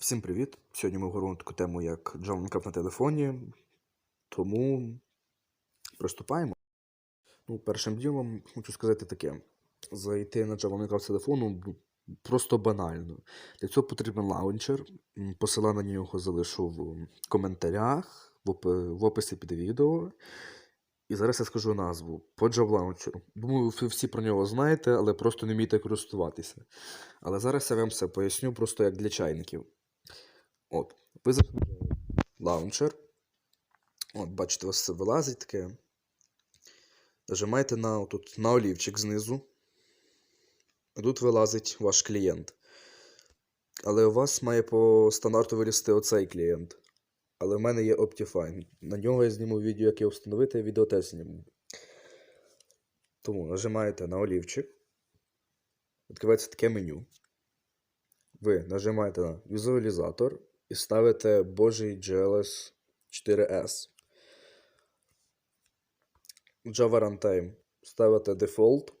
Всім привіт! Сьогодні ми говоримо таку тему, як Java на телефоні. Тому приступаємо. Ну, першим ділом хочу сказати таке: зайти на Java з телефону ну, просто банально. Для цього потрібен лаунчер. М, Посилання на нього залишу в коментарях, в, описі під відео. І зараз я скажу назву по Launcher. Думаю, ви всі про нього знаєте, але просто не вмієте користуватися. Але зараз я вам все поясню просто як для чайників. От, ви заходите лаунчер. От, бачите, у вас це вилазить таке. Нажимаєте на, тут, на олівчик знизу. І тут вилазить ваш клієнт. Але у вас має по стандарту вилізти оцей клієнт. Але в мене є Optifine. На нього я зніму відео, як його встановити, відео теж зніму. Тому нажимаєте на олівчик. Відкривається таке меню. Ви нажимаєте на візуалізатор і ставите Божий GLS 4S. Java Runtime ставите Default.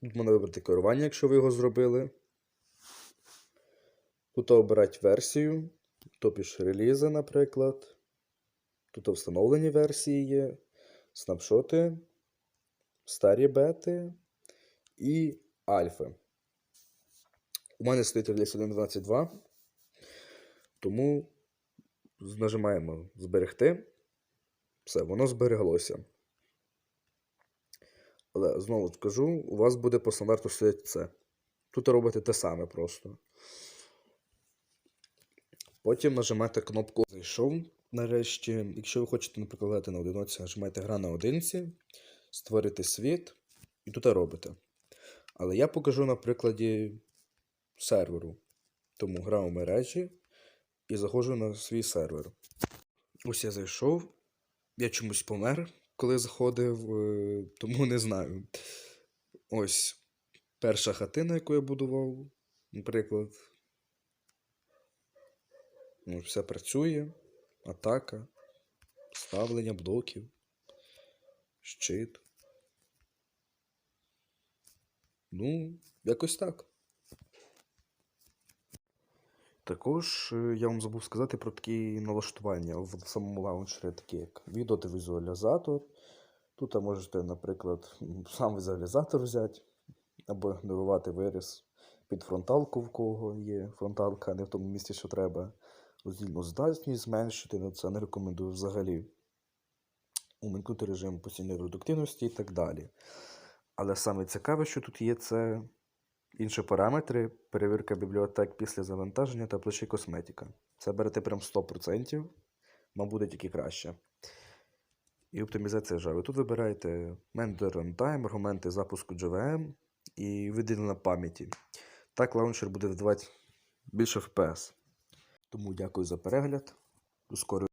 Тут можна вибрати керування, якщо ви його зробили. Тут обирати версію, топіш релізи, наприклад. Тут встановлені версії є, снапшоти, старі бети і альфи. У мене стоїть реліз 1.12.2, тому нажимаємо зберегти. Все, воно збереглося. Але знову скажу, у вас буде по стандарту стояти це. Тут робите те саме просто. Потім нажимаєте кнопку Зайшов. Нарешті, якщо ви хочете, наприклад, грати на одиноці, нажимаєте Гра на одинці, створити світ, і тут робите. Але я покажу на прикладі серверу. Тому грав у мережі і заходжу на свій сервер. Ось я зайшов. Я чомусь помер, коли заходив, е, тому не знаю. Ось перша хатина, яку я будував, наприклад. Ну, все працює. Атака, ставлення блоків, щит. Ну, якось так. Також е, я вам забув сказати про такі налаштування в самому лаунчері, такі як відеовізуалізатор. Тут можете, наприклад, сам візуалізатор взяти або генерувати виріс під фронталку, в кого є фронталка, а не в тому місці, що треба. Роздільну здатність зменшити, ну це не рекомендую взагалі. Уменькнути режим постійної продуктивності і так далі. Але саме цікаве, що тут є, це інші параметри, перевірка бібліотек після завантаження та плечі косметика. Це берете прям 100%, вам буде тільки краще. І оптимізація Java. Тут вибираєте Mender Runtime, аргументи запуску JVM і виділення пам'яті. Так лаунчер буде видавати більше FPS. Тому дякую за перегляд. До скорої.